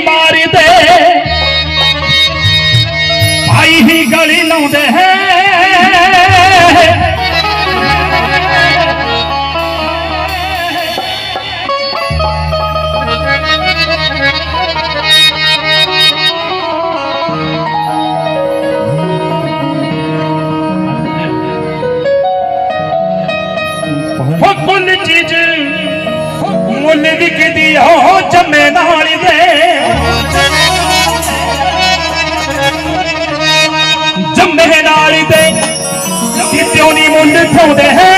ਮਾਰਦੇ ਭਾਈ ਮੁੱਲ ਹੈ।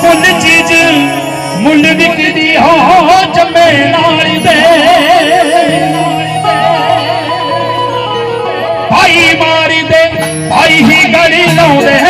ਕੁੱਲ ਚੀਜ਼ ਮੁੱਲ ਵਿਕਦੀ ਹੋ, ਜੰਮੇ ਨਾਲ ਦੇ। ਭਾਈ ਮਾਰਦੇ ਭਾਈ ਹੀ ਗੜੀ ਲਾਉਂਦੇ ਹੈ।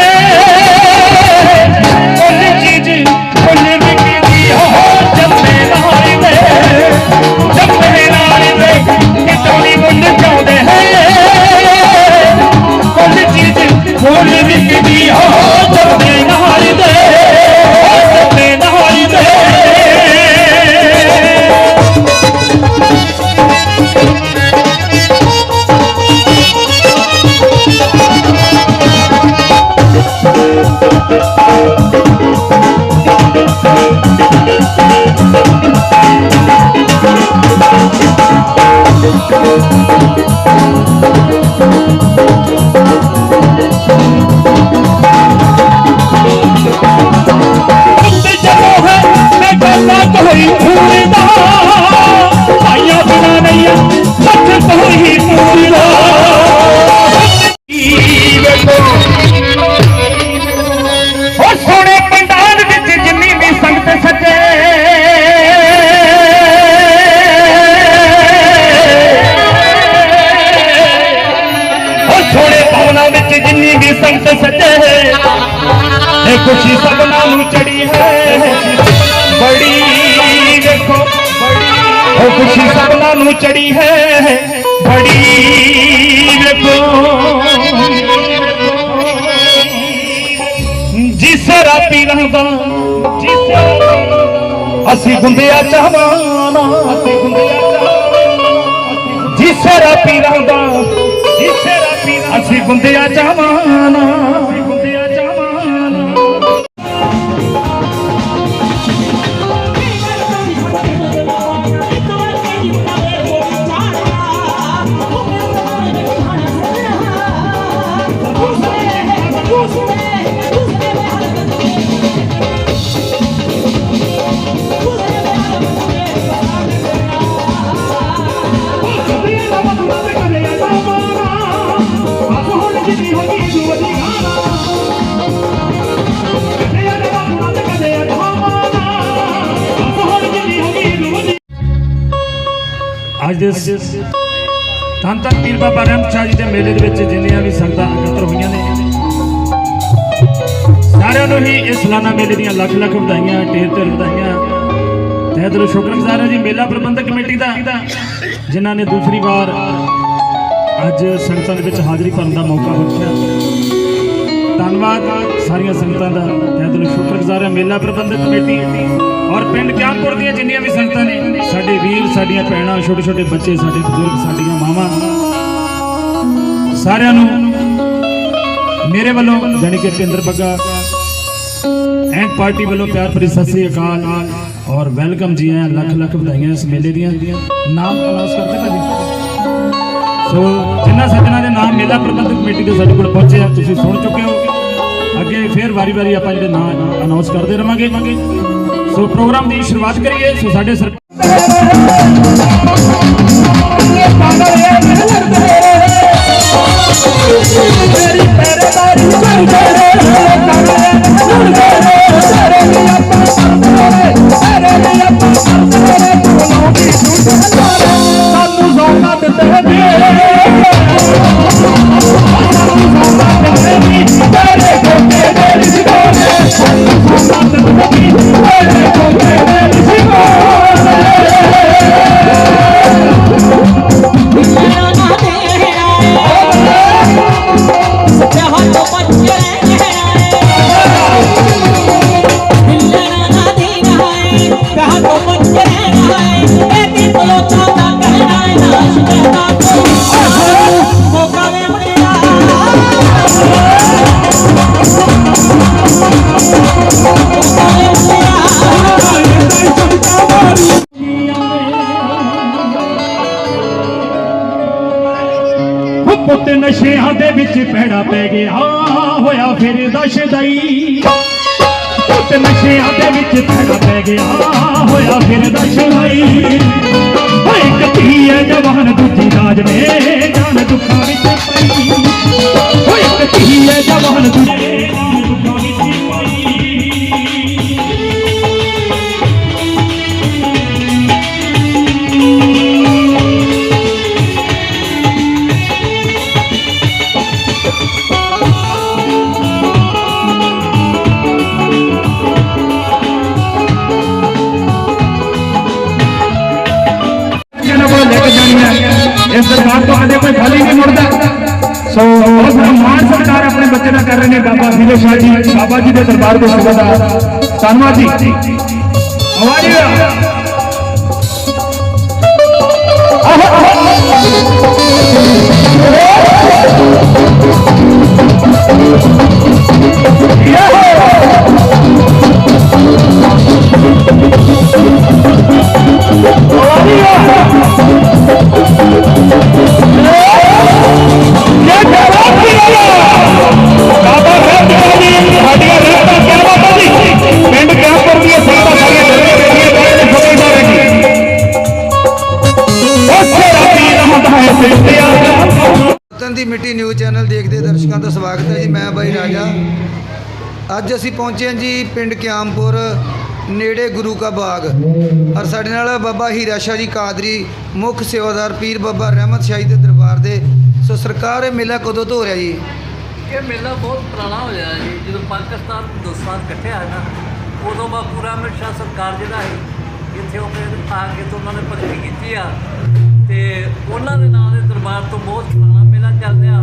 ਖੁਸ਼ੀ ਸਭਨਾਂ ਨੂੰ ਚੜੀ ਹੈ। ਬੜੀ ਵੇਖੋ। ਜਿਸ ਰਾਤੀ ਰਹਿੰਦਾ ਜਿਸ ਅਸੀਂ ਗੁੰਦਿਆ ਚਾਹਵਾਨਾ ਅਸੀਂ ਗੁੰਦਿਆ ਚਾਹਵਾਨਾ ਜਿਸ ਰਾਤੀ ਰਹਿੰਦਾ ਜਿਸ ਰਾਤੀ ਅਸੀਂ ਗੁੰਦਿਆ ਚਾਹਵਾਨਾ ਅੱਜ ਧੰਨ ਧੰਨ ਪੀਰ ਬਾਬਾ ਰਹਿਮਤ ਸ਼ਾਹ ਜੀ ਦੇ ਮੇਲੇ ਦੇ ਵਿੱਚ ਜਿੰਨੀਆਂ ਵੀ ਸੰਗਤਾਂ ਇਕੱਤਰ ਹੋਈਆਂ ਨੇ, ਸਾਰਿਆਂ ਨੂੰ ਹੀ ਇਸ ਸਾਲਾਨਾ ਮੇਲੇ ਦੀਆਂ ਲੱਖ ਲੱਖ ਵਧਾਈਆਂ, ਢੇਰ ਢੇਰ ਵਧਾਈਆਂ। ਤਹਿ ਦਿਲੋਂ ਸ਼ੁਕਰਗੁਜ਼ਾਰ ਹਾਂ ਜੀ, ਮੇਲਾ ਪ੍ਰਬੰਧਕ ਕਮੇਟੀ ਦਾ, ਜਿਨ੍ਹਾਂ ਨੇ ਦੂਸਰੀ ਵਾਰ ਅੱਜ ਸੰਗਤਾਂ ਦੇ ਵਿੱਚ ਹਾਜ਼ਰੀ ਭਰਨ ਦਾ ਮੌਕਾ ਬਖਸ਼ਿਆ ਧੰਨਵਾਦ ਸਾਰੀਆਂ ਸੰਗਤਾਂ ਦਾ, ਤਹਿ ਦਿਲੋਂ ਸ਼ੁਕਰਗੁਜ਼ਾਰ ਹਾਂ ਮੇਲਾ ਪ੍ਰਬੰਧਕ ਕਮੇਟੀ। ਔਰ ਦੀਆਂ ਜਿੰਨੀਆਂ ਵੀ ਸੰਗਤਾਂ ਨੇ, ਸਾਡੇ ਵੀਰ, ਸਾਡੀਆਂ ਭੈਣਾਂ ਛੋਟੇ ਛੋਟੇ ਬੱਚੇ, ਸਾਡੇ ਬਜ਼ੁਰਗ, ਸਾਡੀਆਂ ਮਾਵਾਂ, ਸਾਰਿਆਂ ਨੂੰ ਮੇਰੇ ਵੱਲੋਂ ਜਾਣੀ ਕਿ ਪਿੰਦਰ ਬੱਗਾ ਐਂਡ ਪਾਰਟੀ ਵੱਲੋਂ ਪਿਆਰ ਭਰੀ ਸਤਿ ਸ੍ਰੀ ਅਕਾਲ ਔਰ ਵੈਲਕਮ ਜੀ ਆਇਆਂ ਲੱਖ ਲੱਖ ਵਧਾਈਆਂ ਇਸ ਮੇਲੇ ਦੀਆਂ। ਨਾਮ ਅਨਾਉਂਸ ਕਰਦੇ ਭਾਜੀ। ਸੋ ਜਿਨ੍ਹਾਂ ਸੱਜਣਾ ਦੇ ਨਾਮ ਮੇਲਾ ਪ੍ਰਬੰਧਕ ਕਮੇਟੀ ਦੇ ਸਾਡੇ ਕੋਲ ਪਹੁੰਚੇ ਆ, ਤੁਸੀਂ ਸੁਣ ਚੁੱਕੇ ਹੋ। ਅੱਗੇ ਫੇਰ ਵਾਰੀ-ਵਾਰੀ ਆਪਾਂ ਜਿਹੜੇ ਨਾਮ ਅਨਾਉਂਸ ਕਰਦੇ ਰਵਾਂਗੇ। ਸੋ ਪ੍ਰੋਗਰਾਮ ਦੀ ਸ਼ੁਰੂਆਤ ਕਰੀਏ ਸੋ ਸਾਡੇ ਸਰ ਸਾਨੂੰ ਪੁੱਤ ਨਸ਼ਿਆਂ ਦੇ ਵਿੱਚ ਪੈੜਾ ਪੈ ਗਿਆ। ਹੋਇਆ ਫਿਰਦਾ ਸ਼ਦਾਈ ਪੁੱਤ ਨਸ਼ਿਆਂ ਦੇ ਵਿੱਚ ਪੈੜਾ ਪੈ ਗਿਆ। ਹੋਇਆ ਫਿਰਦਾ ਸ਼ਦਾਈ ਓਏ ਕੱਟੀ ਹੈ ਜਵਾਨ ਦੂਜੀ ਰਾਜ ਨੇ। ਇਸ ਦਰਬਾਰ ਤੋਂ ਕਦੇ ਕੋਈ ਖਾਲੀ ਨਹੀਂ ਮੁੜਦਾ। ਸੋ ਬਹੁਤ ਮਾਣ ਸਰਕਾਰ ਆਪਣੇ ਬੱਚੇ ਦਾ ਕਰ ਰਹੇ ਨੇ ਬਾਬਾ ਫਿਰੋ ਸ਼ਾਹ ਜੀ, ਬਾਬਾ ਜੀ ਦੇ ਦਰਬਾਰ ਦੇ ਸੇਵਾਦਾਰ ਧੰਨਵਾਦ ਜੀ। ਵਤਨ ਨਿਊਜ਼ ਚੈਨਲ ਦੇਖਦੇ ਦਰਸ਼ਕਾਂ ਦਾ ਸਵਾਗਤ ਹੈ ਜੀ। ਮੈਂ ਬਾਈ ਰਾਜਾ। ਅੱਜ ਅਸੀਂ ਪਹੁੰਚੇ ਹਾਂ ਜੀ ਪਿੰਡ ਕਿਆਮਪੁਰ, ਨੇੜੇ ਗੁਰੂ ਕਾ ਬਾਗ। ਔਰ ਸਾਡੇ ਨਾਲ ਬਾਬਾ ਹੀਰਾ ਸ਼ਾਹ ਜੀ ਕਾਦਰੀ, ਮੁੱਖ ਸੇਵਾਦਾਰ ਪੀਰ ਬਾਬਾ ਰਹਿਮਤ ਸ਼ਾਹੀ ਦੇ ਦਰਬਾਰ ਦੇ। ਸੋ ਸਰਕਾਰ, ਇਹ ਮੇਲਾ ਕਦੋਂ ਤੋਂ ਹੋ ਰਿਹਾ ਜੀ? ਇਹ ਮੇਲਾ ਬਹੁਤ ਪੁਰਾਣਾ ਹੋਇਆ ਜੀ। ਜਦੋਂ ਪਾਕਿਸਤਾਨ ਹਿੰਦੁਸਤਾਨ ਇਕੱਠੇ ਆਏ ਨਾ, ਉਦੋਂ ਪੂਰਾ ਰਾਮਰ ਸ਼ਾਹ ਸਰਕਾਰ ਜਿਹੜਾ ਹੈ ਇੱਥੇ ਉਹ ਆ ਕੇ ਤੋਂ ਉਹਨਾਂ ਨੇ ਭਗਤੀ ਕੀਤੀ ਆ। ਤੇ ਉਹਨਾਂ ਦੇ ਨਾਂ ਦੇ ਦਰਬਾਰ ਤੋਂ ਬਹੁਤ ਪੁਰਾਣਾ ਮੇਲਾ ਚੱਲ ਰਿਹਾ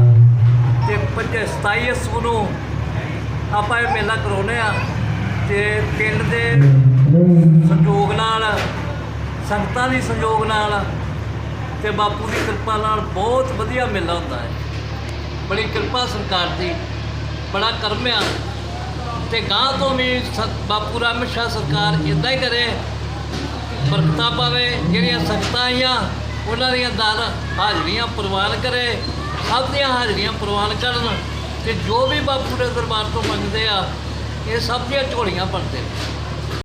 ਤੇ 25 27 ਅਸੂ ਨੂੰ ਆਪਾਂ ਇਹ ਮੇਲਾ ਕਰਾਉਂਦੇ ਆ ਤੇ ਪਿੰਡ ਦੇ ਸੰਯੋਗ ਨਾਲ, ਸੰਗਤਾਂ ਦੀ ਸੰਯੋਗ ਨਾਲ ਤੇ ਬਾਪੂ ਦੀ ਕਿਰਪਾ ਨਾਲ ਬਹੁਤ ਵਧੀਆ ਮੇਲਾ ਹੁੰਦਾ ਹੈ। ਬੜੀ ਕਿਰਪਾ ਸਰਕਾਰ ਦੀ, ਬੜਾ ਕਰਮ ਆ ਤੇ ਗਾਂ ਤੋਂ ਵੀ ਸ- ਬਾਪੂ ਰਾਮ ਸ਼ਾਹ ਸਰਕਾਰ ਇਦਾਂ ਹੀ ਕਰੇ, ਬਰਕਤਾਂ ਪਾਵੇ, ਜਿਹੜੀਆਂ ਸੰਗਤਾਂ ਆਈਆਂ ਉਹਨਾਂ ਦੀਆਂ ਦਰ ਹਾਜ਼ਰੀਆਂ ਪ੍ਰਵਾਨ ਕਰੇ ਸਭ ਦੀਆਂ ਹਾਜ਼ਰੀਆਂ ਪ੍ਰਵਾਨ ਕਰਨ ਤੇ ਜੋ ਵੀ ਬਾਪੂ ਦੇ ਦਰਬਾਰ ਤੋਂ ਮੰਗਦੇ ਆ, ਇਹ ਸਭ ਦੀਆਂ ਝੋਲੀਆਂ ਭਰਦੇ ਨੇ।